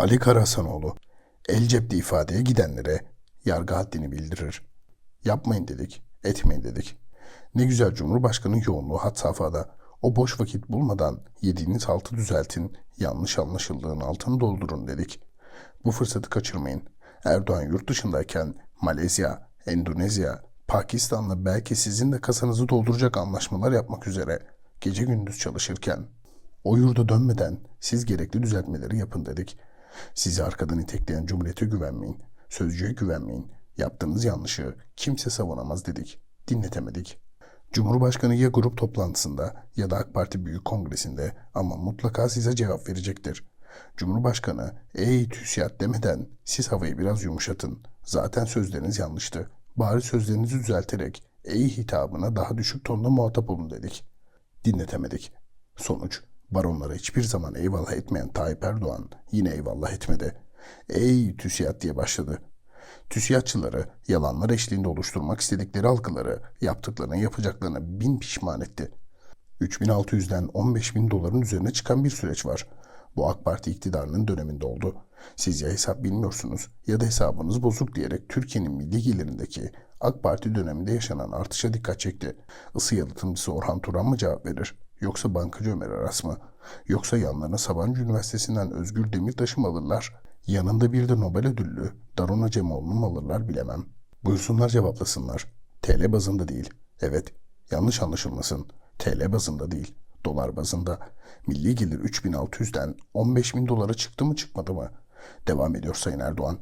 Ali Karahasanoğlu el cepte ifadeye gidenlere yargı haddini bildirir. Yapmayın dedik, etmeyin dedik. Ne güzel Cumhurbaşkanı yoğunluğu had safhada. O boş vakit bulmadan yediğiniz haltı düzeltin, yanlış anlaşıldığın altını doldurun dedik. Bu fırsatı kaçırmayın. Erdoğan yurt dışındayken Malezya, Endonezya, Pakistan'la belki sizin de kasanızı dolduracak anlaşmalar yapmak üzere gece gündüz çalışırken o yurda dönmeden siz gerekli düzeltmeleri yapın dedik. Sizi arkadan itekleyen cumhuriyete güvenmeyin, sözcüye güvenmeyin. Yaptığınız yanlışı kimse savunamaz dedik. Dinletemedik. Cumhurbaşkanı ya grup toplantısında ya da AK Parti Büyük Kongresi'nde ama mutlaka size cevap verecektir. Cumhurbaşkanı ey TÜSİAD demeden siz havayı biraz yumuşatın. Zaten sözleriniz yanlıştı. Bari sözlerinizi düzelterek ey hitabına daha düşük tonda muhatap olun dedik. Dinletemedik. Sonuç baronlara hiçbir zaman eyvallah etmeyen Tayyip Erdoğan yine eyvallah etmedi. Ey TÜSİAD diye başladı. TÜSİADçıları yalanlar eşliğinde oluşturmak istedikleri algıları yaptıklarını yapacaklarını bin pişman etti. 3600'den 15 bin doların üzerine çıkan bir süreç var. Bu AK Parti iktidarının döneminde oldu. Siz ya hesap bilmiyorsunuz ya da hesabınız bozuk diyerek Türkiye'nin milli gelirindeki AK Parti döneminde yaşanan artışa dikkat çekti. Isı yalıtımcısı Orhan Turan mı cevap verir? Yoksa bankacı Ömer Aras mı? Yoksa yanlarına Sabancı Üniversitesi'nden Özgür Demirtaş'ı mı alırlar? Yanında bir de Nobel ödüllü Darona Cemoğlu'nu mu alırlar bilemem. Buyursunlar cevaplasınlar. TL bazında değil. Evet, yanlış anlaşılmasın. TL bazında değil. Dolar bazında. Milli gelir 3600'den 15 bin dolara çıktı mı çıkmadı mı? Devam ediyor Sayın Erdoğan.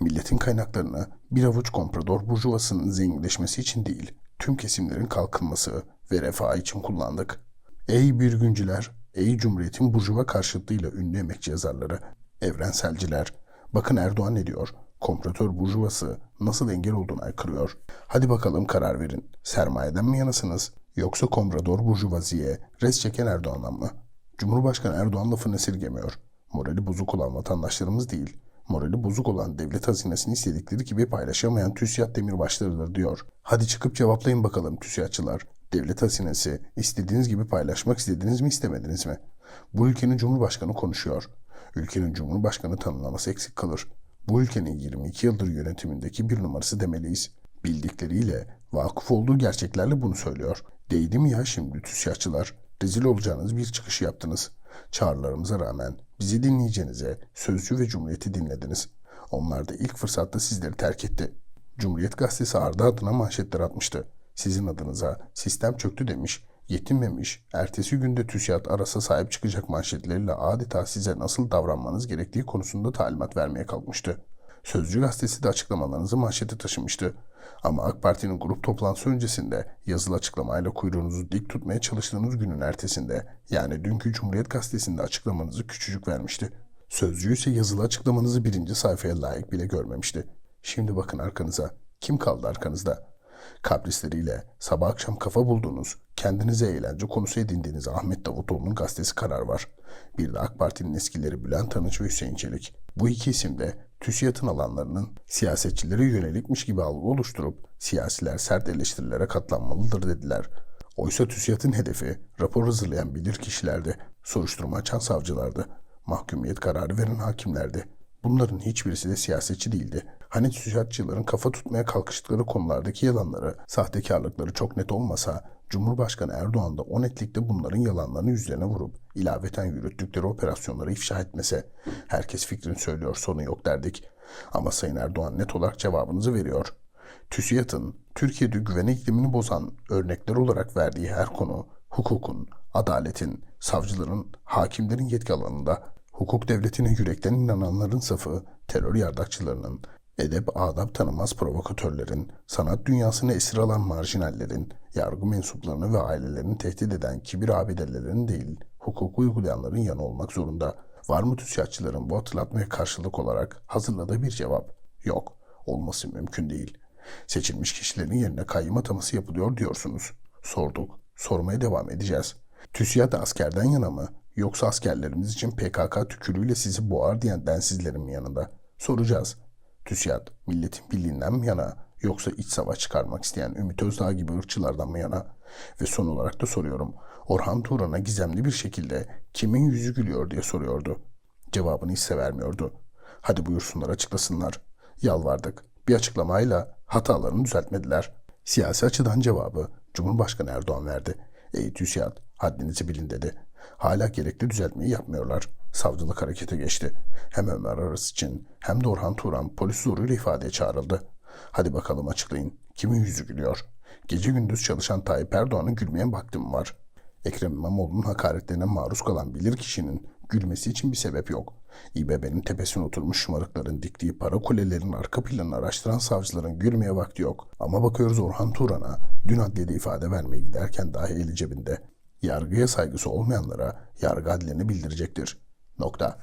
Milletin kaynaklarını bir avuç komprador burjuvasının zenginleşmesi için değil, tüm kesimlerin kalkınması ve refahı için kullandık. Ey bir güncüler, ey Cumhuriyet'in burjuva karşıtlığıyla ünlü emekçi yazarları, evrenselciler. Bakın Erdoğan ne diyor? Kompratör burjuvası nasıl engel olduğunu aykırıyor. Hadi bakalım karar verin. Sermayeden mi yanasınız? Yoksa komprador burjuvaziye res çeken Erdoğan'dan mı? Cumhurbaşkanı Erdoğan lafını esirgemiyor. Morali bozuk olan vatandaşlarımız değil, morali bozuk olan devlet hazinesini istedikleri gibi paylaşamayan TÜSİAD demirbaşlarıdır diyor. Hadi çıkıp cevaplayın bakalım TÜSİADçılar. Devlet hazinesi istediğiniz gibi paylaşmak istediniz mi istemediniz mi? Bu ülkenin Cumhurbaşkanı konuşuyor. Ülkenin Cumhurbaşkanı tanımlaması eksik kalır. Bu ülkenin 22 yıldır yönetimindeki bir numarası demeliyiz. Bildikleriyle, vakıf olduğu gerçeklerle bunu söylüyor. Değdi mi ya şimdi TÜSİADçılar? Rezil olacağınız bir çıkış yaptınız. Çağrılarımıza rağmen bizi dinleyeceğinize Sözcü ve Cumhuriyet'i dinlediniz. Onlar da ilk fırsatta sizleri terk etti. Cumhuriyet Gazetesi ardı adına manşetler atmıştı. Sizin adınıza sistem çöktü demiş, yetinmemiş, ertesi günde TÜSİAD arasa sahip çıkacak manşetleriyle adeta size nasıl davranmanız gerektiği konusunda talimat vermeye kalkmıştı. Sözcü gazetesi de açıklamalarınızı manşete taşımıştı. Ama AK Parti'nin grup toplantısı öncesinde yazılı açıklamayla kuyruğunuzu dik tutmaya çalıştığınız günün ertesinde yani dünkü Cumhuriyet Gazetesi'nde açıklamanızı küçücük vermişti. Sözcü ise yazılı açıklamanızı birinci sayfaya layık bile görmemişti. Şimdi bakın arkanıza. Kim kaldı arkanızda? Kaprisleriyle sabah akşam kafa bulduğunuz, kendinize eğlence konusu edindiğiniz Ahmet Davutoğlu'nun gazetesi karar var. Bir de AK Parti'nin eskileri Bülent Tanış ve Hüseyin Çelik. Bu iki isim de TÜSİAD'ın alanlarının siyasetçilere yönelikmiş gibi algı oluşturup siyasiler sert eleştirilere katlanmalıdır dediler. Oysa TÜSİAD'ın hedefi rapor hazırlayan bilir kişilerdi, soruşturma açan savcılardı, mahkumiyet kararı veren hakimlerdi. Bunların hiçbirisi de siyasetçi değildi. Hani TÜSİADçıların kafa tutmaya kalkıştıkları konulardaki yalanları, sahtekarlıkları çok net olmasa, Cumhurbaşkanı Erdoğan da o netlikte bunların yalanlarını yüzlerine vurup ilaveten yürüttükleri operasyonları ifşa etmese, herkes fikrini söylüyor sonu yok derdik. Ama Sayın Erdoğan net olarak cevabınızı veriyor. TÜSİAD'ın Türkiye'de güven iklimini bozan örnekler olarak verdiği her konu, hukukun, adaletin, savcıların, hakimlerin yetki alanında, hukuk devletine yürekten inananların safı, terör yardakçılarının, edep adap tanımaz provokatörlerin, sanat dünyasını esir alan marjinallerin, yargı mensuplarını ve ailelerini tehdit eden kibir abidelerin değil, hukuku uygulayanların yanı olmak zorunda. Var mı TÜSİADçıların bu hatırlatmaya karşılık olarak hazırladığı bir cevap? Yok, olması mümkün değil. Seçilmiş kişilerin yerine kayyım ataması yapılıyor diyorsunuz. Sorduk, sormaya devam edeceğiz. TÜSİAD askerden yana mı? Yoksa askerlerimiz için PKK tükürüğüyle sizi boğar diyen densizlerin mi yanında? Soracağız. TÜSİAD milletin birliğinden mi yana yoksa iç savaş çıkarmak isteyen Ümit Özdağ gibi ırkçılardan mı yana? Ve son olarak da soruyorum. Orhan Turan'a gizemli bir şekilde kimin yüzü gülüyor diye soruyordu. Cevabını ise vermiyordu. Hadi buyursunlar açıklasınlar. Yalvardık. Bir açıklamayla hatalarını düzeltmediler. Siyasi açıdan cevabı Cumhurbaşkanı Erdoğan verdi. Ey TÜSİAD haddinizi bilin dedi. Hala gerekli düzeltmeyi yapmıyorlar. Savcılık harekete geçti. Hem Ömer Aras için hem de Orhan Turan polis zoruyla ifadeye çağrıldı. Hadi bakalım açıklayın. Kimin yüzü gülüyor? Gece gündüz çalışan Tayyip Erdoğan'ın gülmeyen vaktim var. Ekrem İmamoğlu'nun hakaretlerine maruz kalan bilir kişinin gülmesi için bir sebep yok. İBB'nin tepesine oturmuş şımarıkların diktiği para kulelerin arka planını araştıran savcıların gülmeye vakti yok. Ama bakıyoruz Orhan Turan'a dün adliyede ifade vermeye giderken dahi eli cebinde. Yargıya saygısı olmayanlara yargı adlini bildirecektir. Nokta.